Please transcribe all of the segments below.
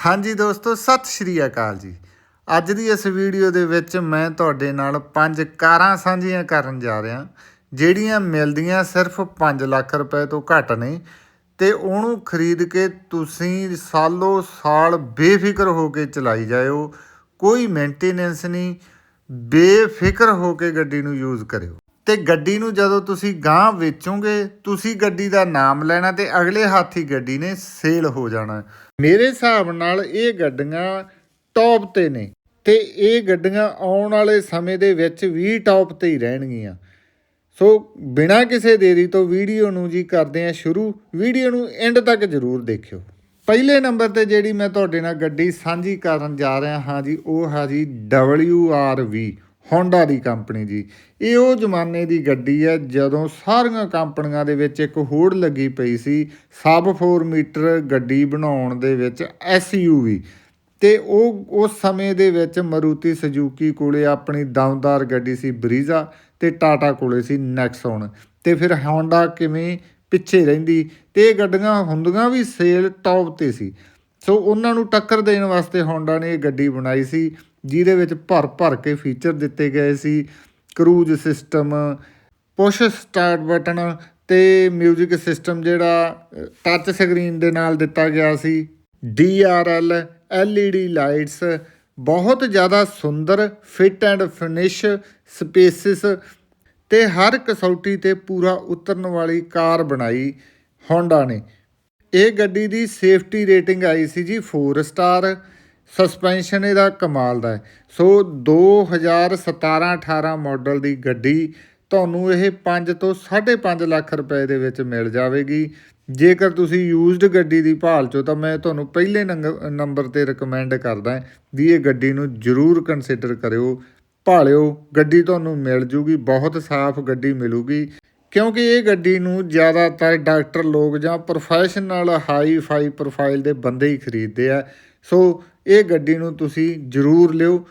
ਹਾਂਜੀ ਦੋਸਤੋ, ਸਤਿ ਸ਼੍ਰੀ ਅਕਾਲ ਜੀ। ਅੱਜ ਦੀ ਇਸ ਵੀਡੀਓ ਦੇ ਵਿੱਚ ਮੈਂ ਤੁਹਾਡੇ ਨਾਲ ਪੰਜ ਕਾਰਾਂ ਸਾਂਝੀਆਂ ਕਰਨ ਜਾ ਰਿਹਾ। ਜਿਹੜੀਆਂ ਮਿਲਦੀਆਂ ਸਿਰਫ 5 ਲੱਖ ਰੁਪਏ ਤੋਂ ਘੱਟ ਨੇ ਤੇ ਉਹਨੂੰ ਖਰੀਦ ਕੇ ਤੁਸੀਂ ਸਾਲੋ ਸਾਲ ਬੇਫਿਕਰ ਹੋ ਕੇ ਚਲਾਈ ਜਾਇਓ। ਕੋਈ ਮੇਨਟੇਨੈਂਸ ਨਹੀਂ, ਬੇਫਿਕਰ ਹੋ ਕੇ ਗੱਡੀ ਨੂੰ ਯੂਜ਼ ਕਰਿਓ। ਤੇ ਗੱਡੀ ਨੂੰ ਜਦੋਂ ਤੁਸੀਂ ਗਾਂ ਵੇਚੋਗੇ, ਤੁਸੀਂ ਗੱਡੀ ਦਾ ਨਾਮ ਲੈਣਾ ਤੇ ਅਗਲੇ ਹੱਥ ਗੱਡੀ ਨੇ ਸੇਲ ਹੋ ਜਾਣਾ। ਮੇਰੇ ਹਿਸਾਬ ਨਾਲ ਇਹ ਗੱਡੀਆਂ ਟੌਪ ਤੇ ਨੇ ਤੇ ਇਹ ਗੱਡੀਆਂ ਆਉਣ ਵਾਲੇ ਸਮੇਂ ਦੇ ਵਿੱਚ ਵੀ ਟੌਪ ਤੇ ਹੀ ਰਹਿਣਗੀਆਂ। ਸੋ ਬਿਨਾਂ ਕਿਸੇ ਦੇਰੀ ਤੋਂ ਵੀਡੀਓ ਨੂੰ ਜੀ ਕਰਦੇ ਆ ਸ਼ੁਰੂ। ਵੀਡੀਓ ਨੂੰ ਐਂਡ ਤੱਕ ਜ਼ਰੂਰ ਦੇਖਿਓ। ਪਹਿਲੇ ਨੰਬਰ ਤੇ ਜਿਹੜੀ ਮੈਂ ਤੁਹਾਡੇ ਨਾਲ ਗੱਡੀ ਸਾਂਝੀ ਕਰਨ ਜਾ ਰਿਹਾ ਹਾਂ ਜੀ, ਉਹ ਹੈ ਜੀ WRV ਹੋਂਡਾ ਦੀ ਕੰਪਨੀ ਜੀ। ਇਹ ਉਹ ਜ਼ਮਾਨੇ ਦੀ ਗੱਡੀ ਹੈ, ਜਦੋਂ ਸਾਰੀਆਂ ਕੰਪਨੀਆਂ ਦੇ ਵਿੱਚ ਇੱਕ ਹੋੜ ਲੱਗੀ ਪਈ ਸੀ, ਸਬ 4 ਮੀਟਰ ਗੱਡੀ ਬਣਾਉਣ ਦੇ ਵਿੱਚ SUV ਤੇ ਉਹ, ਉਸ ਸਮੇਂ ਦੇ ਵਿੱਚ ਮਰੂਤੀ ਸੁਜ਼ੂਕੀ ਕੋਲੇ ਆਪਣੀ ਦਮਦਾਰ ਗੱਡੀ ਸੀ ਬਰੀਜ਼ਾ ਤੇ ਟਾਟਾ ਕੋਲੇ ਸੀ ਨੈਕਸਨ ਤੇ ਫਿਰ ਹੋਂਡਾ ਕਿਵੇਂ ਪਿੱਛੇ ਰਹਿੰਦੀ, ਤੇ ਇਹ ਗੱਡੀਆਂ ਹੁੰਦੀਆਂ ਵੀ ਸੇਲ ਟੌਪ ਤੇ ਸੀ। ਸੋ ਉਹਨਾਂ ਨੂੰ ਟੱਕਰ ਦੇਣ ਵਾਸਤੇ ਹੋਂਡਾ ਨੇ ਇਹ ਗੱਡੀ ਬਣਾਈ ਸੀ। ਜਿਹਦੇ ਵਿੱਚ ਭਰ ਭਰ ਕੇ ਫੀਚਰ ਦਿੱਤੇ ਗਏ ਸੀ cruise system push start button ਤੇ 뮤직 ਸਿਸਟਮ ਜਿਹੜਾ ਟੱਚ ਸਕਰੀਨ ਦੇ ਨਾਲ ਦਿੱਤਾ ਗਿਆ ਸੀ। DRL LED ਲਾਈਟਸ ਬਹੁਤ ਜ਼ਿਆਦਾ ਸੁੰਦਰ ਫਿਟ ਐਂਡ ਫਿਨਿਸ਼ ਸਪੇਸਿਸ ਤੇ ਹਰ ਕਸੌਟੀ ਤੇ ਪੂਰਾ ਉਤਰਨ ਵਾਲੀ ਕਾਰ ਬਣਾਈ ਹੋਂਡਾ ਨੇ। ਇਹ ਗੱਡੀ ਦੀ ਸੇਫਟੀ ਰੇਟਿੰਗ ਆਈ ਸੀ ਜੀ 4 ਸਟਾਰ ਸਸਪੈਂਸ਼ਨ ਇਹਦਾ ਕਮਾਲ ਦਾ ਹੈ। ਸੋ 2017-18 ਮਾਡਲ ਦੀ ਗੱਡੀ ਤੁਹਾਨੂੰ ਇਹ 5 ਤੋਂ 5.5 ਲੱਖ ਰੁਪਏ ਦੇ ਵਿੱਚ ਮਿਲ ਜਾਵੇਗੀ। ਜੇਕਰ ਤੁਸੀਂ ਯੂਜ਼ਡ ਗੱਡੀ ਦੀ ਭਾਲ ਚੋ ਤਾਂ ਮੈਂ ਤੁਹਾਨੂੰ ਪਹਿਲੇ ਨੰਗ- ਨੰਬਰ ਤੇ ਰეკਮੈਂਡ ਕਰਦਾ ਵੀ ਇਹ ਗੱਡੀ ਨੂੰ ਜ਼ਰੂਰ ਕੰਸੀਡਰ ਕਰਿਓ, ਭਾਲਿਓ, ਗੱਡੀ ਤੁਹਾਨੂੰ ਮਿਲ ਜੂਗੀ, ਬਹੁਤ ਸਾਫ਼ ਗੱਡੀ ਮਿਲੂਗੀ। ਕਿਉਂਕਿ ਇਹ ਗੱਡੀ ਨੂੰ ਜ਼ਿਆਦਾਤਰ ਡਾਕਟਰ ਲੋਕ ਜਾਂ ਪ੍ਰੋਫੈਸ਼ਨਲ ਹਾਈ ਫਾਈ ਪ੍ਰੋਫਾਈਲ ਦੇ ਬੰਦੇ ਹੀ ਖਰੀਦਦੇ ਆ। ਸੋ ਇਹ ਗੱਡੀ ਨੂੰ ਤੁਸੀਂ ਜ਼ਰੂਰ ਲਿਓ।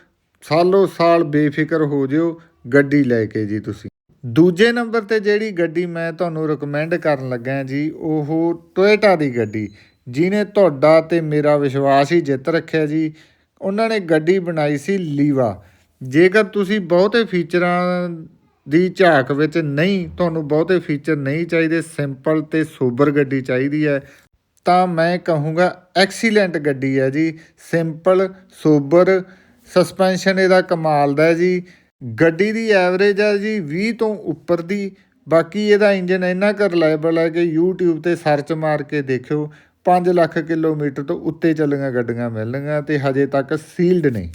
ਸਾਲੋ ਸਾਲ ਬੇਫਿਕਰ ਹੋ ਜਿਓ ਗੱਡੀ ਲੈ ਕੇ ਜੀ ਤੁਸੀਂ। ਦੂਜੇ ਨੰਬਰ ਤੇ ਜਿਹੜੀ ਗੱਡੀ ਮੈਂ ਤੁਹਾਨੂੰ ਰეკਮੈਂਡ ਕਰਨ ਲੱਗਾ ਜੀ, ਉਹ ਟੋਇਟਾ ਦੀ ਗੱਡੀ। ਜਿਨੇ ਤੁਹਾਡਾ ਤੇ ਮੇਰਾ ਵਿਸ਼ਵਾਸ ਹੀ ਜਿੱਤ ਰੱਖਿਆ ਜੀ। ਉਹਨਾਂ ਨੇ ਗੱਡੀ ਬਣਾਈ ਸੀ ਲੀਵਾ ਜੇਕਰ ਤੁਸੀਂ ਬਹੁਤੇ ਫੀਚਰਾਂ ਦੀ ਝਾਕ ਵਿੱਚ ਨਹੀਂ, ਤੁਹਾਨੂੰ ਬਹੁਤੇ ਫੀਚਰ ਨਹੀਂ ਚਾਹੀਦੇ ਸਿੰਪਲ ਤੇ ਸੋਬਰ ਗੱਡੀ ਚਾਹੀਦੀ ਹੈ। ਤਾਂ ਮੈਂ ਕਹੂੰਗਾ ਐਕਸੀਲੈਂਟ ਗੱਡੀ ਹੈ ਜੀ। ਸਿੰਪਲ, ਸੋਬਰ, ਸਸਪੈਂਸ਼ਨ ਇਹਦਾ ਕਮਾਲ ਦਾ ਜੀ। ਗੱਡੀ ਦੀ ਐਵਰੇਜ ਹੈ ਜੀ 20 ਤੋਂ ਉੱਪਰ ਦੀ। ਬਾਕੀ ਇਹਦਾ ਇੰਜਨ ਇੰਨਾ ਕੁ ਰਿਲਾਇਬਲ ਹੈ ਕਿ YouTube ਤੇ ਸਰਚ ਮਾਰ ਕੇ ਦੇਖਿਓ 5 ਲੱਖ ਕਿਲੋਮੀਟਰ ਤੋਂ ਉੱਤੇ ਚੱਲੀਆਂ ਗੱਡੀਆਂ ਮਿਲਣਗੀਆਂ ਤੇ ਹਜੇ ਤੱਕ ਸੀਲਡ ਨੇ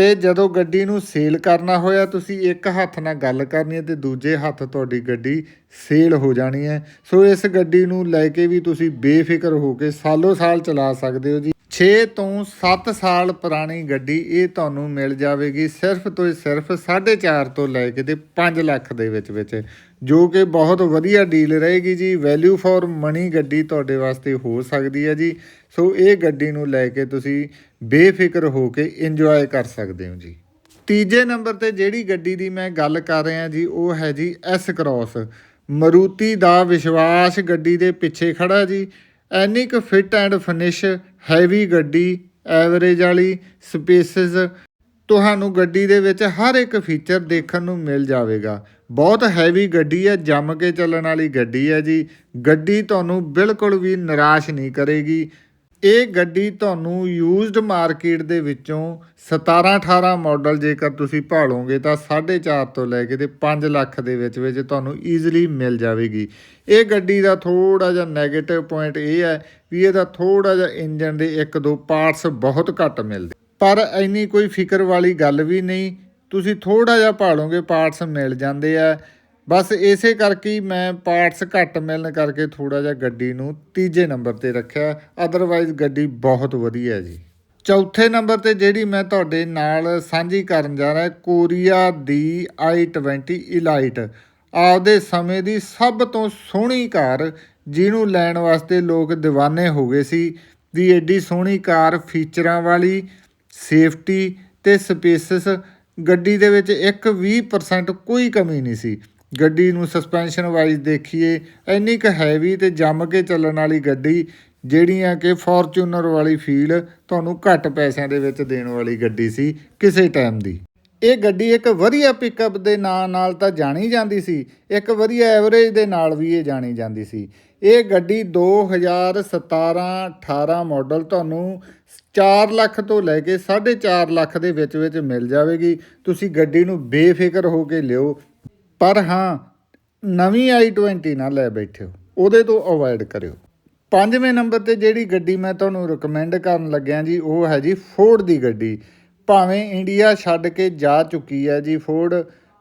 ਤੇ ਜਦੋਂ ਗੱਡੀ ਨੂੰ ਸੇਲ ਕਰਨਾ ਹੋਇਆ, ਤੁਸੀਂ ਇੱਕ ਹੱਥ ਨਾਲ ਗੱਲ ਕਰਨੀ ਹੈ ਤੇ ਦੂਜੇ ਹੱਥ ਤੁਹਾਡੀ ਗੱਡੀ ਸੇਲ ਹੋ ਜਾਣੀ ਹੈ। ਸੋ ਇਸ ਗੱਡੀ ਨੂੰ ਲੈ ਕੇ ਵੀ ਤੁਸੀਂ ਬੇਫਿਕਰ ਹੋ ਕੇ ਸਾਲੋ ਸਾਲ ਚਲਾ ਸਕਦੇ ਹੋ ਜੀ। 6 ਤੋਂ 7 ਸਾਲ ਪੁਰਾਣੀ ਗੱਡੀ ਇਹ ਤੁਹਾਨੂੰ ਮਿਲ ਜਾਵੇਗੀ ਸਿਰਫ ਤੋਂ ਸਿਰਫ 4.5 ਤੋਂ ਲੈ ਕੇ ਤੇ 5 ਲੱਖ ਦੇ ਵਿੱਚ ਵਿੱਚ, ਜੋ ਕਿ ਬਹੁਤ ਵਧੀਆ ਡੀਲ ਰਹੇਗੀ ਜੀ। ਵੈਲਿਊ ਫॉर ਮਨੀ ਗੱਡੀ ਤੁਹਾਡੇ ਵਾਸਤੇ ਹੋ ਸਕਦੀ ਹੈ ਜੀ। ਸੋ ਇਹ ਗੱਡੀ ਨੂੰ ਲੈ ਕੇ ਤੁਸੀਂ ਬੇਫਿਕਰ ਹੋ ਕੇ ਇੰਜੋਏ ਕਰ ਸਕਦੇ ਹੋ ਜੀ। ਤੀਜੇ ਨੰਬਰ ਤੇ ਜਿਹੜੀ ਗੱਡੀ ਦੀ ਮੈਂ ਗੱਲ ਕਰ ਰਿਹਾ ਜੀ, ਉਹ ਹੈ ਜੀ ਐਸ ਕ੍ਰਾਸ ਮਰੂਤੀ ਦਾ ਵਿਸ਼ਵਾਸ ਗੱਡੀ ਦੇ ਪਿੱਛੇ ਖੜਾ ਜੀ। ਐਨੀ ਕੁ ਫਿਟ ਐਂਡ ਫਿਨਿਸ਼ ਹੈਵੀ ਗੱਡੀ, ਐਵਰੇਜ ਵਾਲੀ ਸਪੇਸਿਸ, ਤੁਹਾਨੂੰ ਗੱਡੀ ਦੇ ਵਿੱਚ ਹਰ ਇੱਕ ਫੀਚਰ ਦੇਖਣ ਨੂੰ ਮਿਲ ਜਾਵੇਗਾ। ਬਹੁਤ ਹੈਵੀ ਗੱਡੀ ਹੈ, ਜੰਮ ਕੇ ਚੱਲਣ ਵਾਲੀ ਗੱਡੀ ਹੈ ਜੀ। ਗੱਡੀ ਤੁਹਾਨੂੰ ਬਿਲਕੁਲ ਵੀ ਨਿਰਾਸ਼ ਨਹੀਂ ਕਰੇਗੀ। ਇਹ ਗੱਡੀ ਤੁਹਾਨੂੰ ਯੂਜ਼ਡ ਮਾਰਕੀਟ ਦੇ ਵਿੱਚੋਂ 17 18 ਮਾਡਲ ਜੇਕਰ ਤੁਸੀਂ ਭਾਲੋਗੇ ਤਾਂ 4.5 ਤੋਂ ਲੈ ਕੇ ਤੇ 5 ਲੱਖ ਦੇ ਵਿੱਚ ਵਿੱਚ ਤੁਹਾਨੂੰ ਈਜ਼ੀਲੀ ਮਿਲ ਜਾਵੇਗੀ। ਇਹ ਗੱਡੀ ਦਾ ਥੋੜਾ ਜਿਹਾ 네ਗੇਟਿਵ ਪੁਆਇੰਟ ਇਹ ਹੈ ਵੀ ਇਹਦਾ ਥੋੜਾ ਜਿਹਾ ਇੰਜਨ ਦੇ ਇੱਕ ਦੋ ਪਾਰਟਸ ਬਹੁਤ ਘੱਟ ਮਿਲਦੇ। ਪਰ ਇੰਨੀ ਕੋਈ ਫਿਕਰ ਵਾਲੀ ਗੱਲ ਵੀ ਨਹੀਂ। ਤੁਸੀਂ ਥੋੜਾ ਜਿਹਾ ਭਾਲੋਗੇ ਪਾਰਟਸ ਮਿਲ ਜਾਂਦੇ ਆ। ਬਸ ਇਸੇ ਕਰਕੇ ਹੀ ਮੈਂ ਪਾਰਟਸ ਘੱਟ ਮਿਲਣ ਕਰਕੇ ਥੋੜਾ ਜਿਹਾ ਗੱਡੀ ਨੂੰ ਤੀਜੇ ਨੰਬਰ ਤੇ ਰੱਖਿਆ। ਅਦਰਵਾਈਜ਼ ਗੱਡੀ ਬਹੁਤ ਵਧੀਆ ਹੈ ਜੀ। ਚੌਥੇ ਨੰਬਰ ਤੇ ਜਿਹੜੀ ਮੈਂ ਤੁਹਾਡੇ ਨਾਲ ਸਾਂਝੀ ਕਰਨ ਜਾ ਰਿਹਾ, ਕੋਰੀਆ ਦੀ i20 ਇਲਾਈਟ ਆਪਦੇ ਸਮੇਂ ਦੀ ਸਭ ਤੋਂ ਸੋਹਣੀ ਕਾਰ, ਜਿਹਨੂੰ ਲੈਣ ਵਾਸਤੇ ਲੋਕ دیਵਾਨੇ ਹੋ ਗਏ ਸੀ ਵੀ ਐਡੀ ਸੋਹਣੀ ਕਾਰ ਫੀਚਰਾਂ ਵਾਲੀ ਸੇਫਟੀ ਤੇ ਸਪੇਸਿਸ ਗੱਡੀ ਦੇ ਵਿੱਚ ਇੱਕ 20% ਕੋਈ ਕਮੀ ਨਹੀਂ ਸੀ। ਗੱਡੀ ਨੂੰ ਸਸਪੈਂਸ਼ਨ ਵਾਈਜ਼ ਦੇਖੀਏ, ਇੰਨੀ ਕੁ ਹੈਵੀ ਤੇ ਜੰਮ ਕੇ ਚੱਲਣ ਵਾਲੀ ਗੱਡੀ, ਜਿਹੜੀਆਂ ਕਿ ਫੋਰਚੂਨਰ ਵਾਲੀ ਫੀਲ ਤੁਹਾਨੂੰ ਘੱਟ ਪੈਸਿਆਂ ਦੇ ਵਿੱਚ ਦੇਣ ਵਾਲੀ ਗੱਡੀ ਸੀ ਕਿਸੇ ਟਾਈਮ ਦੀ। ਇਹ ਗੱਡੀ ਇੱਕ ਵਧੀਆ ਪਿਕਅਪ ਦੇ ਨਾਂ ਨਾਲ ਤਾਂ ਜਾਣੀ ਜਾਂਦੀ ਸੀ, ਇੱਕ ਵਧੀਆ ਐਵਰੇਜ ਦੇ ਨਾਲ ਵੀ ਇਹ ਜਾਣੀ ਜਾਂਦੀ ਸੀ। ਇਹ ਗੱਡੀ 2017-18 ਮਾਡਲ ਤੁਹਾਨੂੰ 4 ਲੱਖ ਤੋਂ ਲੈ ਕੇ 4.5 ਲੱਖ ਦੇ ਵਿੱਚ ਵਿੱਚ ਮਿਲ ਜਾਵੇਗੀ। ਤੁਸੀਂ ਗੱਡੀ ਨੂੰ ਬੇਫਿਕਰ ਹੋ ਕੇ ਲਿਓ ਪਰ ਹਾਂ, ਨਵੀਂ i20 ਨਾ ਲੈ ਬੈਠਿਓ ਉਹਦੇ ਤੋਂ ਅਵੋਇਡ ਕਰਿਓ। ਪੰਜਵੇਂ ਨੰਬਰ ਤੇ ਜਿਹੜੀ ਗੱਡੀ ਮੈਂ ਤੁਹਾਨੂੰ ਰეკਮੈਂਡ ਕਰਨ ਲੱਗਿਆ ਜੀ, ਉਹ ਹੈ ਜੀ ਫੋਰਡ ਦੀ ਗੱਡੀ। ਭਾਵੇਂ ਇੰਡੀਆ ਛੱਡ ਕੇ ਜਾ ਚੁੱਕੀ ਹੈ ਜੀ ਫੋਰਡ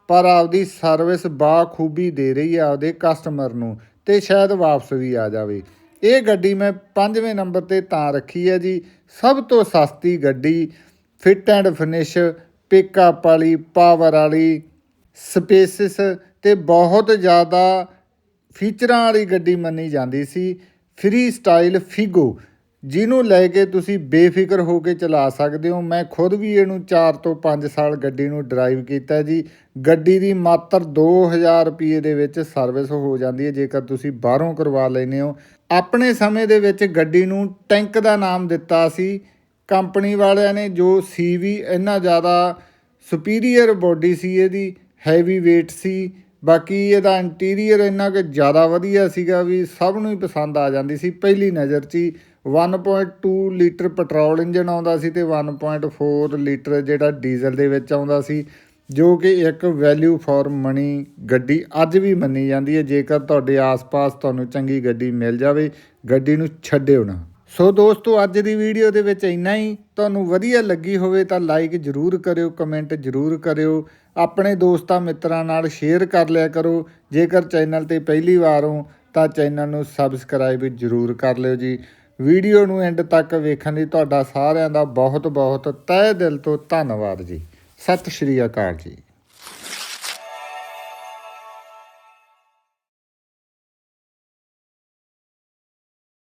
ਪਰ ਆਪਦੀ ਸਰਵਿਸ ਬਾਖੂਬੀ ਦੇ ਰਹੀ ਹੈ ਆਪਦੇ ਕਸਟਮਰ ਨੂੰ ਤੇ ਸ਼ਾਇਦ ਵਾਪਸ ਵੀ ਆ ਜਾਵੇ। ਇਹ ਗੱਡੀ ਮੈਂ ਪੰਜਵੇਂ ਨੰਬਰ ਤੇ ਤਾਂ ਰੱਖੀ ਹੈ ਜੀ। ਸਭ ਤੋਂ ਸਸਤੀ ਗੱਡੀ ਫਿਟ ਐਂਡ ਫਿਨਿਸ਼ ਪਿਕਅਪ ਵਾਲੀ ਪਾਵਰ ਵਾਲੀ ਸਪੇਸਿਸ ਤੇ ਬਹੁਤ ਜ਼ਿਆਦਾ ਫੀਚਰਾਂ ਵਾਲੀ ਗੱਡੀ ਮੰਨੀ ਜਾਂਦੀ ਸੀ ਫ੍ਰੀ ਸਟਾਈਲ ਫਿਗੋ ਜਿਹਨੂੰ ਲੈ ਕੇ ਤੁਸੀਂ ਬੇਫਿਕਰ ਹੋ ਕੇ ਚਲਾ ਸਕਦੇ ਹੋ। ਮੈਂ ਖੁਦ ਵੀ ਇਹਨੂੰ 4 ਤੋਂ 5 ਸਾਲ ਗੱਡੀ ਨੂੰ ਡਰਾਈਵ ਕੀਤਾ ਜੀ। ਗੱਡੀ ਦੀ ਮਾਤਰ 2000 ਰੁਪਏ ਦੇ ਵਿੱਚ ਸਰਵਿਸ ਹੋ ਜਾਂਦੀ ਹੈ, ਜੇਕਰ ਤੁਸੀਂ ਬਾਹਰੋਂ ਕਰਵਾ ਲੈਨੇ ਹੋ। ਆਪਣੇ ਸਮੇਂ ਦੇ ਵਿੱਚ ਗੱਡੀ ਨੂੰ ਟੈਂਕ ਦਾ ਨਾਮ ਦਿੱਤਾ ਸੀ। ਕੰਪਨੀ ਵਾਲਿਆਂ ਨੇ ਜੋ ਸੀ ਵੀ ਇੰਨਾ ਜ਼ਿਆਦਾ ਸੁਪੀਰੀਅਰ ਬੋਡੀ ਸੀ ਇਹਦੀ ਹੈਵੀ weight ਸੀ। ਬਾਕੀ ਇਹਦਾ ਇੰਟੀਰੀਅਰ ਇੰਨਾ ਕਿ ਜ਼ਿਆਦਾ ਵਧੀਆ ਸੀਗਾ ਵੀ ਸਭ ਨੂੰ ਹੀ ਪਸੰਦ ਆ ਜਾਂਦੀ ਸੀ। ਪਹਿਲੀ ਨਜ਼ਰ 'ਚ ਹੀ 1.2 ਲੀਟਰ ਪੈਟਰੋਲ ਇੰਜਨ ਆਉਂਦਾ ਸੀ ਤੇ 1.4 ਲੀਟਰ ਜਿਹੜਾ ਡੀਜ਼ਲ ਦੇ ਵਿੱਚ ਆਉਂਦਾ ਸੀ, ਜੋ ਕਿ ਇੱਕ ਵੈਲਿਊ ਫॉर ਮਨੀ ਗੱਡੀ ਅੱਜ ਵੀ ਮੰਨੀ ਜਾਂਦੀ ਹੈ। ਜੇਕਰ ਤੁਹਾਡੇ ਆਸ-ਪਾਸ ਤੁਹਾਨੂੰ ਚੰਗੀ ਗੱਡੀ ਮਿਲ ਜਾਵੇ, ਗੱਡੀ ਨੂੰ ਛੱਡਿਓ ਨਾ। ਸੋ ਦੋਸਤੋ, ਅੱਜ ਦੀ ਵੀਡੀਓ ਦੇ ਵਿੱਚ ਇੰਨਾ ਹੀ। ਤੁਹਾਨੂੰ ਵਧੀਆ ਲੱਗੀ ਹੋਵੇ ਤਾਂ ਲਾਈਕ ਜਰੂਰ ਕਰਿਓ ਕਮੈਂਟ ਜਰੂਰ ਕਰਿਓ। ਆਪਣੇ ਦੋਸਤਾਂ ਮਿੱਤਰਾਂ ਨਾਲ ਸ਼ੇਅਰ ਕਰ ਲਿਆ ਕਰੋ। ਜੇਕਰ ਚੈਨਲ ਤੇ ਪਹਿਲੀ ਵਾਰ ਹੋ, ਤਾਂ ਚੈਨਲ ਨੂੰ ਸਬਸਕ੍ਰਾਈਬ ਜਰੂਰ ਕਰ ਲਿਓ ਜੀ। ਵੀਡੀਓ ਨੂੰ ਐਂਡ ਤੱਕ ਵੇਖਣ ਲਈ ਤੁਹਾਡਾ ਸਾਰਿਆਂ ਦਾ ਬਹੁਤ ਬਹੁਤ ਤਹਿ ਦਿਲ ਤੋਂ ਧੰਨਵਾਦ ਜੀ। ਸਤਿ ਸ਼੍ਰੀ ਅਕਾਲ ਜੀ।